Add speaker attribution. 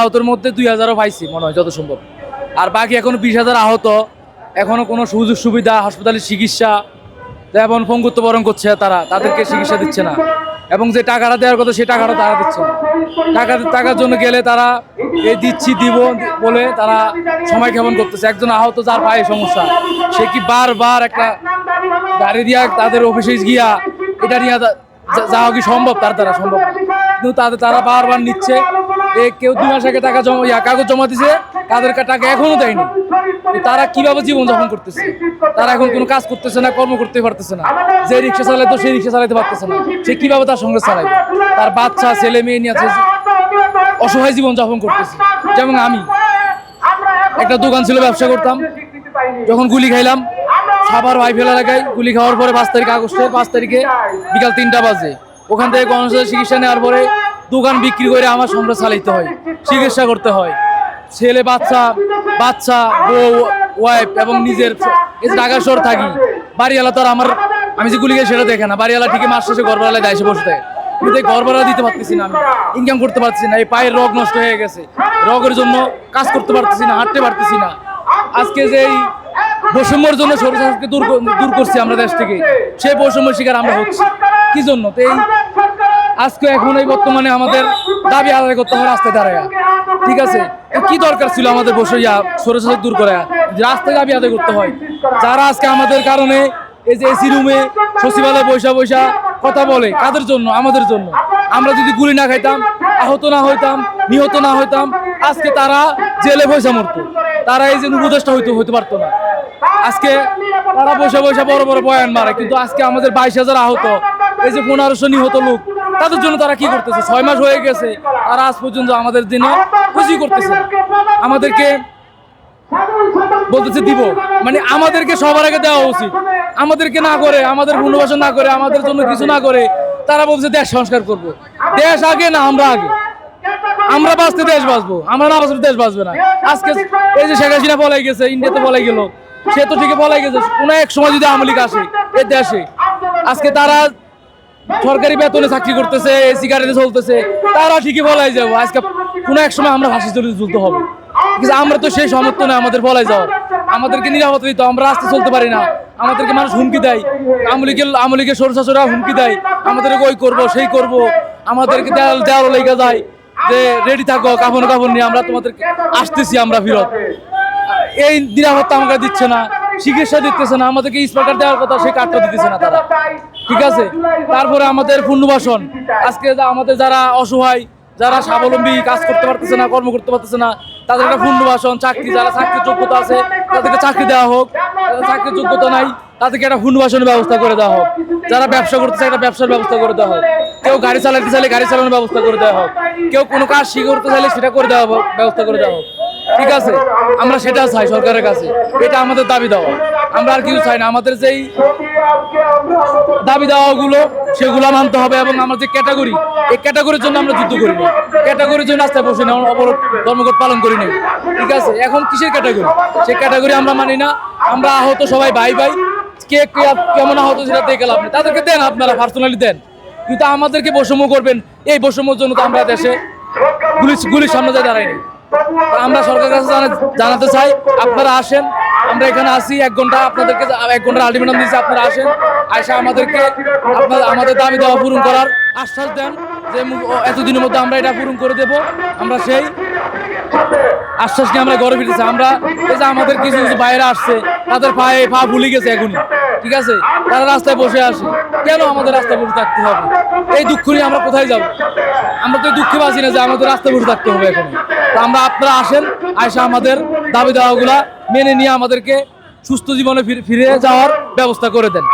Speaker 1: আহতের মধ্যে দুই হাজারও পাইছি, মনে হয়, যত সম্ভব। আর বাকি এখনও বিশ হাজার আহত। এখনও কোনো সুযোগ সুবিধা, হাসপাতালের চিকিৎসা, যেমন পঙ্গুত্ব বরণ করছে তারা, তাদেরকে চিকিৎসা দিচ্ছে না। এবং যে টাকাটা দেওয়ার কথা, সেই টাকাটা তারা দিচ্ছে না। টাকা, টাকার জন্য গেলে তারা এই দিচ্ছি, দিব বলে তারা সময় ক্ষেপণ করতেছে। একজন আহত, যার পায়ে সমস্যা, সে কি বারবার একটা গাড়ি দিয়া তাদের অফিসে গিয়া এটা নিয়ে যাওয়া কি সম্ভব? তার দ্বারা সম্ভব কিন্তু তাদের, তারা বারবার নিচ্ছে। কেউ দু মাস আগে টাকা জমা কাগজ জমা দিছে তাদেরকে টাকা এখনও দেয়নি। তো তারা কীভাবে জীবন যাপন করতেছে? তারা এখন কোনো কাজ করতেছে না, কর্ম করতে পারতেছে না। যে রিক্সা চালাইতো, সেই রিক্সা চালাতে পারতেছে না। সে কীভাবে তার সঙ্গে চালাইবে? তার বাচ্চা, ছেলে, মেয়ে নিয়ে আছে, অসহায় জীবন যাপন করতেছে। যেমন আমি। একটা দোকান ছিল, ব্যবসা করতাম। যখন গুলি খাইলাম সাভার ভাইফেল এলাকায় গুলি খাওয়ার পরে পাঁচ তারিখ আগস্ট পাঁচ তারিখে বিকাল তিনটা বাজে। ওখান থেকে গণেশের চিকিৎসা নেওয়ার পরে দোকান বিক্রি করে আমার সংসার চালাইতে হয়, চিকিৎসা করতে হয়। ছেলে, বাচ্চা বাচ্চা, বউ ওয়াইফ এবং নিজের ঢাকা শহর থাকি, বাড়িওয়ালা তো আর আমার আমি যে গুলি খাই সেটা দেখে না। বাড়িওয়ালা ঠিকই মাস শেষে ঘরবেলায় দেয়, এসে বসে থাকে কিন্তু এই ঘর ভাড়া দিতে পারতেছি না আমি। ইনকাম করতে পারতেছি না। এই পায়ের রোগ নষ্ট হয়ে গেছে। রোগের জন্য কাজ করতে পারতেছি না, হাঁটতে পারতেছি না। আজকে যে এই বৈষম্যর জন্য সরকারকে দূর দূর করছি আমরা দেশ থেকে সেই বৈষম্য শিকার আমরা হচ্ছি। কি জন্য? তো এই আজকে এখন এই বর্তমানে আমাদের দাবি আদায় করতে হবে রাস্তায় দাঁড়ায়। ঠিক আছে? কি দরকার ছিল আমাদের বসে ইয়া সরকার দূর করে রাস্তায় দাবি আদায় করতে হয়। যারা আজকে আমাদের কারণে এই যে এসি রুমে সচিবালয় বৈশা বৈশা কথা বলে, কাদের জন্য? আমাদের জন্য। আমরা যদি গুলি না খাইতাম, আহত না হইতাম, নিহত না হইতাম, আজকে তারা জেলে বৈশা মরতো। তারা এই যে উপদেষ্টা হইতে হইতে পারতো না। আজকে তারা বসে বসে বড় বড় বয়ান মারে, কিন্তু আজকে আমাদের বাইশ হাজার আহত, এই যে পনেরোশো নিহত লোক তাদের জন্য তারা কি করতেছে? ছয় মাস হয়ে গেছে আর আজ পর্যন্ত আমাদের দিনে খুশি করতেছে। আমাদেরকে বলতেছে দিব। মানে আমাদেরকে সবার আগে দেওয়া উচিত। আমাদেরকে না করে, আমাদের পুনর্বাসন না করে, আমাদের জন্য কিছু না করে, তারা বলছে দেশ সংস্কার করব। দেশ আগে না আমরা আগে? আমরা বাঁচতে দেশ বাঁচবো, আমরা না বাঁচলে দেশ বাঁচবে না। আজকে এই যে শেখ হাসিনা বলাই গেছে, ইন্ডিয়াতে বলাই গেল, সে তো ঠিকই বলাই গেছে। কোনো এক সময় যদি আওয়ামী লীগ আসে এই দেশে, আজকে তারা সরকারি বেতনে চাকরি করতেছে গাড়িতে চলতেছে, তারা ঠিকই বলাই যাব। আজকে কোনো এক সময় আমরা ফাঁসি চলে চলতে হবে। আমরা তো সেই সামর্থ্য নয় আমাদের বলাই যাওয়ার। আমাদেরকে নিরাপত্তা দিতে আমরা রাস্তা চলতে পারি না। আমাদেরকে মানুষ হুমকি দেয়। আমলিগের আমলিগের সরসাসরা হুমকি দেয়। আমাদেরকে ওই করব, সেই করব। আমাদেরকে দেয়াল দেওয়াল লেগে যায় যে রেডি থাকো কাপড় কাপড় নিয়ে আমরা তোমাদেরকে আসতেছি আমরা ফিরত। এই নিরাপত্তা আমাকে দিচ্ছে না। চিকিৎসা দিতেছে না আমাদেরকে স্পার্কার দেওয়ার কথা সেই কার্ডটা দিতেছে না তারা। ঠিক আছে? তারপরে আমাদের পুনর্বাসন। আজকে আমাদের যারা অসহায় যারা স্বাবলম্বী কাজ করতে পারতেছে না কর্ম করতে পারতেছে না তাদের একটা পুনর্বাসন চাকরি যারা চাকরির যোগ্যতা আছে তাদেরকে চাকরি দেওয়া হোক। যারা চাকরির যোগ্যতা নাই তাদেরকে একটা পুনর্বাসনের ব্যবস্থা করে দেওয়া হোক। যারা ব্যবসা করতেছে একটা ব্যবসার ব্যবস্থা করে দেওয়া হোক। কেউ গাড়ি চালাতে চাইলে গাড়ি চালানোর ব্যবস্থা করে দেওয়া হোক। কেউ কোনো কাজ শিখে করতে চাইলে সেটা করে দেওয়া হোক, ব্যবস্থা করে দেওয়া হোক। ঠিক আছে, আমরা সেটা চাই সরকারের কাছে। এটা আমাদের দাবি দেওয়া। আমরা আর কিছু চাই না। আমাদের যেই দাবি দেওয়াগুলো, সেগুলো মানতে হবে এবং আমার যে ক্যাটাগরি, এই ক্যাটাগরির জন্য আমরা যুদ্ধ করি। ক্যাটাগরির জন্য রাস্তায় বসে না অবরোধ, ধর্মঘট পালন করি না ঠিক আছে, এখন কিসের ক্যাটাগরি? সেই ক্যাটাগরি আমরা মানি না। আমরা আহত সবাই ভাই ভাই। কে কেমন আহত সেটা দেখে লাভ তাদেরকে দেন আপনারা পার্সোনালি দেন। কিন্তু আমাদেরকে বৈষম্য করবেন। এই বৈষম্যর জন্য তো আমরা দেশে গুলির গুলির সামনে যায় দাঁড়াইনি আমরা সরকারের কাছে জানাতে চাই, আপনারা আসেন। আমরা এখানে আসি এক ঘণ্টা আপনাদেরকে এক ঘণ্টার আলটিমেটাম দিচ্ছি আপনারা আসেন। আসে আমাদেরকে আপনার আমাদের দাবি দেওয়া পূরণ করার আশ্বাস দেন যে এতদিনের মধ্যে আমরা এটা পূরণ করে দেব। আমরা সেই আশ্বাস নিয়ে আমরা ঘরে ফিরেছি আমরা এই যে আমাদের কিছু কিছু বাইরে আসছে, তাদের পায়ে পা ভুলে গেছে এখনই। ঠিক আছে? তারা রাস্তায় বসে আসে। কেন আমাদের রাস্তায় বসে থাকতে হবে? এই দুঃখ নিয়ে আমরা কোথায় যাব? আমরা তো দুঃখে বাঁচি না যে আমাদের রাস্তায় বসে থাকতে হবে এখন তা আমরা আপনারা আসেন আয়সা আমাদের দাবি দাওয়াগুলা মেনে নিয়ে আমাদেরকে সুস্থ জীবনে ফিরে যাওয়ার ব্যবস্থা করে দেন।